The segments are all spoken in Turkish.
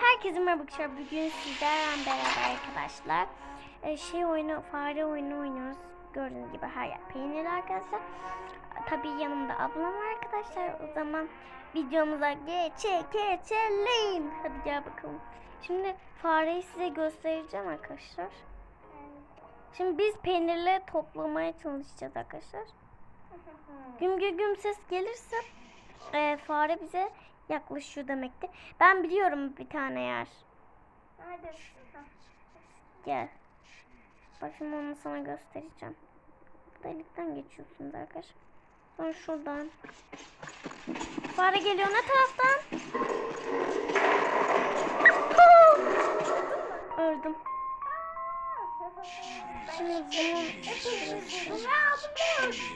Herkese merhaba arkadaşlar. Bugün sizlerle beraber arkadaşlar e, şey oyunu, fare oyunu oynuyoruz. Gördüğünüz gibi her yer peynirli arkadaşlar. Tabii yanımda ablam var arkadaşlar. O zaman videomuza geçe geçelim. Hadi gel bakalım. Şimdi fareyi size göstereceğim arkadaşlar. Şimdi biz peynirleri toplamaya çalışacağız arkadaşlar. Güm güm güm ses gelirse e, fare bize yaklaşıyor demektir. Ben biliyorum bir tane yer. Neredesin? Ha. Gel. Bak şimdi onu sana göstereceğim. Bu delikten geçiyorsunuz arkadaşlar. Sonra şuradan. Fare geliyor ne taraftan? Öldüm. Şimdi bunu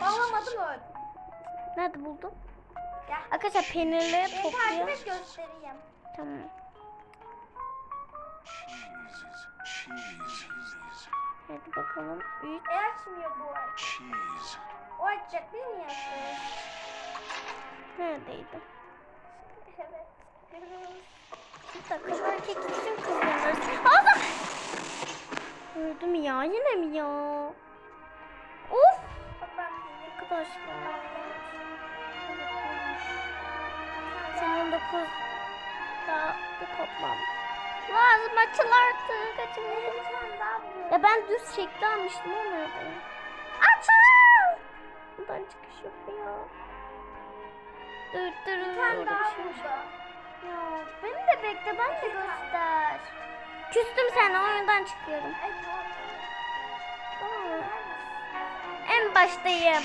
Alamadım öldüm. nerede buldun? Arkadaşlar peynirleri Beni topluyor. et göstereyim. Tamam. Hadi bakalım. Üç. E açmıyor bu. Cheese. O açacak değil mi yaptı? Neredeydi? Evet. Bir dakika belki gitsin kızlarız. Allah! Öldü mü ya? Yine mi ya? Of! Arkadaşlar. Senin dokuz daha bir toplam. Lazım açıl artık. Açılmadı. Bir tane daha buluyorum. Ya ben düz şekli almıştım o nerede? Açıl! Buradan çıkış yok ya. Dur dur. Bir tane daha bir şey buldum. Ya beni de bekle ben de göster. Küstüm sen oyundan çıkıyorum. Tamam. En baştayım.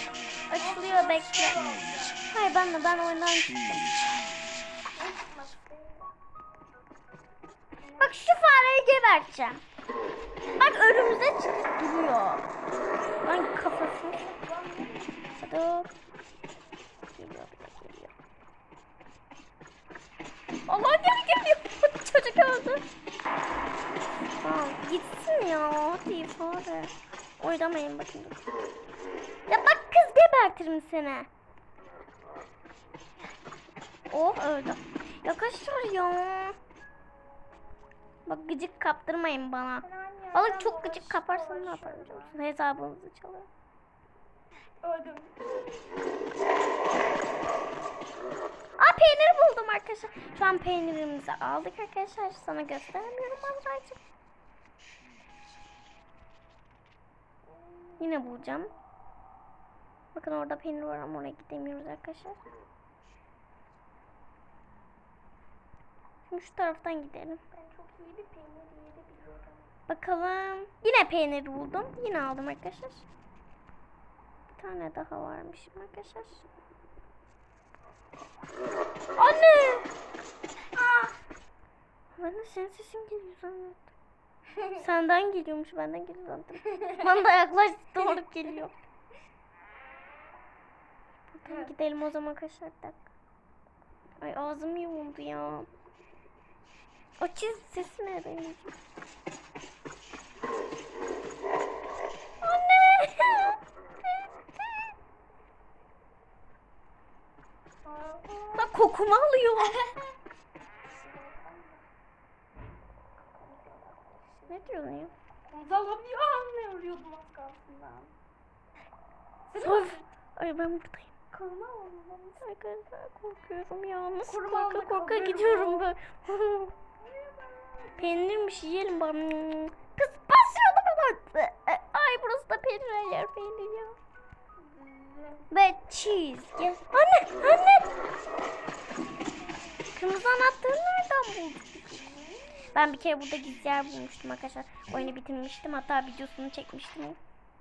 Açılıyor bekle. Hayır ben de ben oyundan çıktım. Bak şu fareyi geberteceğim. Bak önümüze çıkıp duruyor. Lan kafası. Geliyor. Allah gel geliyor. Çocuk öldü. Tamam gitsin ya. Hadi fare. Oynamayın bakın. Ya bak kız gebertirim seni. Oh öldü. Yaklaşıyor ya. Bak gıcık kaptırmayın bana. Balık çok gıcık kaparsan ne yaparım biliyor musun? Hesabınızı çalar. Öldüm. Aa peynir buldum arkadaşlar. Şu an peynirimizi aldık arkadaşlar. Sana gösteremiyorum azracık. Yine bulacağım. Bakın orada peynir var ama oraya gidemiyoruz arkadaşlar. Şimdi şu taraftan gidelim. Ben çok iyi bir peynir yiyebiliyorum. Bakalım. Yine peynir buldum. Yine aldım arkadaşlar. Bir tane daha varmış arkadaşlar. Anne! Ah! Ben de senin sesin geliyor zannettim. Senden geliyormuş benden geliyor zannettim. Bana da yaklaştı doğru geliyor. Buradan gidelim o zaman arkadaşlar. Ay ağzım yumuldu ya. O çiz sesi? Anne! Bak kokumu alıyor. ne diyorsun ya? Zalim ya ne arıyordum az kalsın Of. Ay ben buradayım. Koruma. Arkadaşlar korkuyorum ya. Nasıl korka korka gidiyorum ben. Peynirmiş yiyelim bak. Kız basıyordu bana. Ay burası da peynir yer peynir ya. Ve cheese. Gel. Anne anne. Kırmızı anahtarı nereden buldun? Ben bir kere burada gizli yer bulmuştum arkadaşlar. Oyunu bitirmiştim. Hatta videosunu çekmiştim.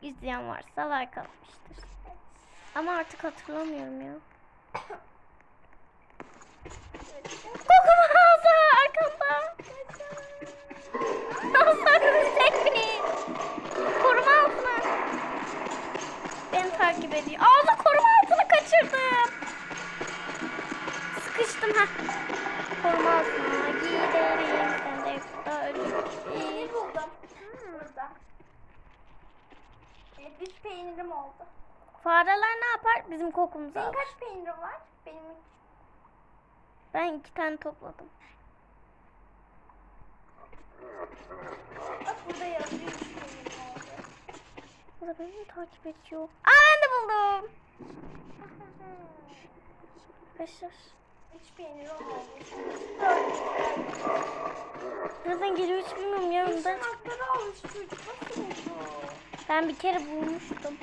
İzleyen varsa like atmıştır. Ama artık hatırlamıyorum ya. Kokuma peynirim oldu. Fareler ne yapar? Bizim kokumuzu Senin alır. kaç peynirin var? Benim üç. Ben iki tane topladım. Bak burada yazıyor üç peynir oldu. O da beni takip ediyor. Aa ben de buldum. Arkadaşlar. Üç peynir olmamış. Nereden geliyor hiç bilmiyorum ya. Beş Ben, anahtarı almış çocuk. Nasıl? Ben bir kere bulmuştum.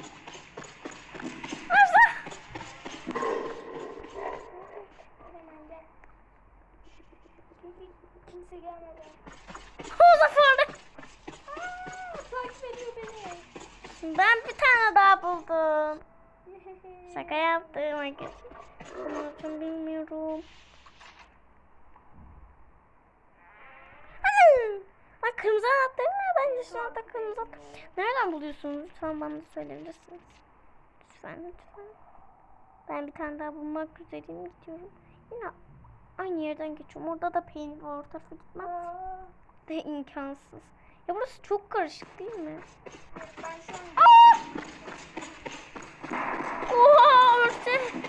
Gel. Kimse gelmedi. O zafer. Aa, takip ediyor beni. Ben bir tane daha buldum. Şaka yaptım arkadaşlar. İçin bilmiyorum. Hadi. Bak kırmızı anahtarı nereden geçti orada kırmızı anahtar. Nereden buluyorsunuz? Lütfen bana söyleyebilirsiniz. Lütfen lütfen. Ben bir tane daha bulmak üzereyim gidiyorum. Yine aynı yerden geçiyorum. Orada da peynir var. O tarafa de imkansız. Ya burası çok karışık değil mi? ben Aa! Oha örtü.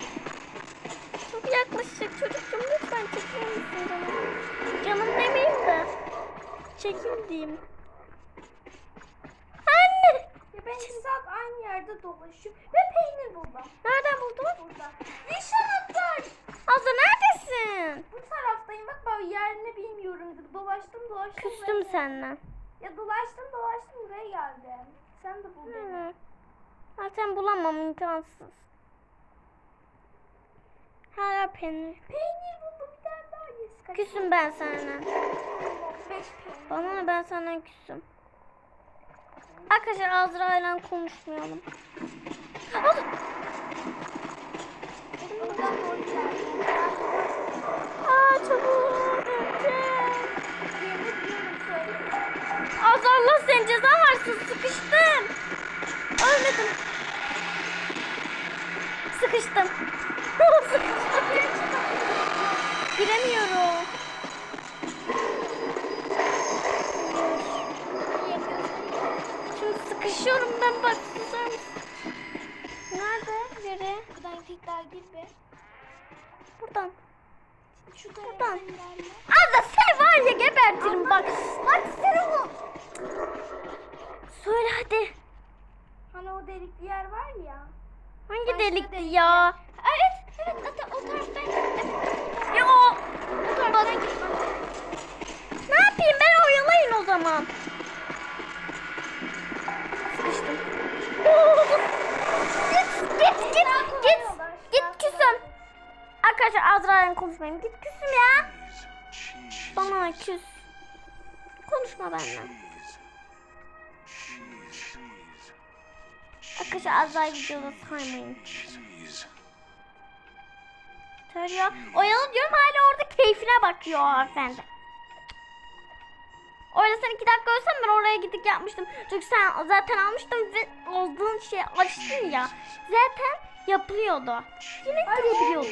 Çok yaklaşık çocukcum lütfen çekilir misin canım? Canım demeyeyim de. Çekim diyeyim. Anne! Ya ben saat aynı yerde dolaşıyorum ve peynir buldum. Nereden buldun? Burada. Yeşil anahtar. Azra neredesin? Bu taraftayım bak ben yerini bilmiyorum. Dolaştım dolaştım. Küstüm buraya- senden. Ya dolaştım dolaştım buraya geldim. Sen de bul beni. Hı. Zaten bulamam imkansız. Hala peynir. Peynir buldum bir tane daha yes. Kaç Küsüm ben senden. Bana ben senden küstüm. Arkadaşlar Azra ile konuşmayalım. Geldim. Aa çabuk. Allah senin cezan versin sıkıştım. Ölmedim. Sıkıştım. Ben bak susar mısın? Nerede? Yere. Buradan tekrar gir be. Buradan. Şu Buradan. Azra sen var ya gebertirim bak. Bak seni bu. Söyle hadi. Hani o delikli yer var ya. Hangi Başka delikti delik ya? Evet, evet, o, o taraftan 500. Konuşma benimle. Arkadaşlar azay videoda saymayın. Tarıyor. Oyalı diyorum hala orada keyfine bakıyor hanımefendi. Orada sen iki dakika ölsem ben oraya gidip yapmıştım. Çünkü sen zaten almıştım ve aldığın şey açtın ya. Zaten yapılıyordu. Yine girebiliyordun.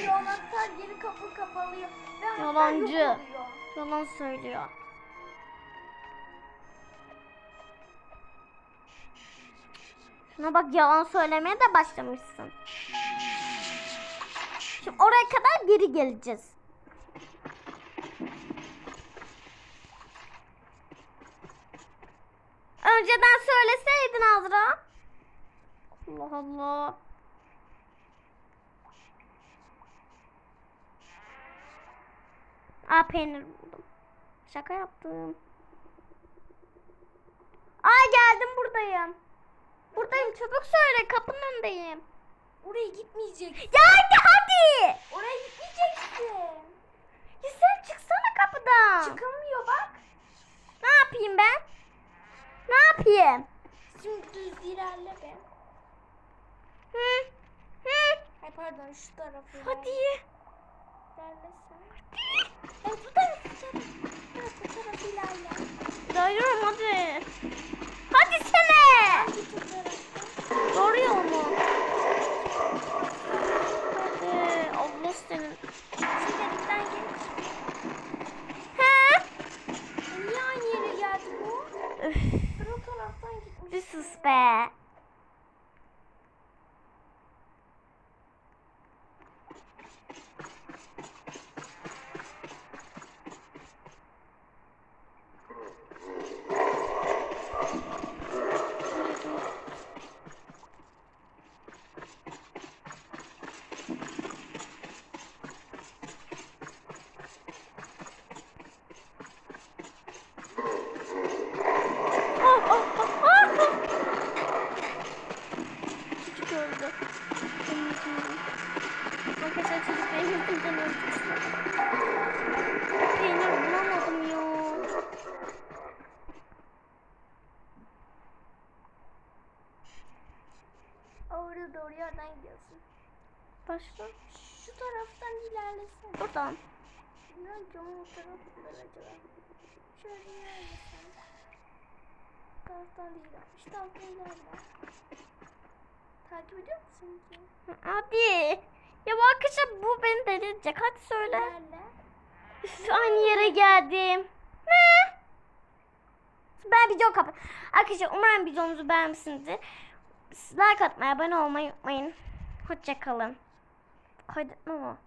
Yalancı. Yalan söylüyor. Şuna bak yalan söylemeye de başlamışsın. Şimdi oraya kadar geri geleceğiz. Önceden söyleseydin Azra. Allah Allah. Aa peynir. Şaka yaptım. Aa geldim buradayım. Buradayım çabuk söyle kapının önündeyim. Oraya gitmeyecek. Ya hadi hadi. Oraya gitmeyeceksin. Ya sen çıksana kapıdan. Çıkamıyor bak. Ne yapayım ben? Ne yapayım? Şimdi düz ilerle be. Hı? Hı? Ay pardon şu tarafı. Hadi. İlerlesin. Evet bu taraf bu taraf. Evet bu taraf ilerle. Dayanıyorum hadi. Hadi sene. Git o taraftan. Doğru yol mu? Hadi. Allah senin. Şu delikten geç. He? E niye aynı yere geldi bu? Üf, Ben o taraftan gitmiş. bir sus be. Nereden gidiyorsun? Başla. Şu taraftan ilerlesene. Buradan. Bilmiyorum ki onun tarafından acaba. Şöyle ilerlesen. Bu taraftan değil. Şu taraftan ilerle. Takip ediyor musun ki? Hadi. Ya bu arkadaşlar bu beni delirecek. Hadi söyle. İlerle. Aynı yere geldim. Ne? Ben video kapat. Arkadaşlar umarım videomuzu beğenmişsinizdir. Like atmayı, abone olmayı unutmayın. Hoşçakalın. Kaydetme ama.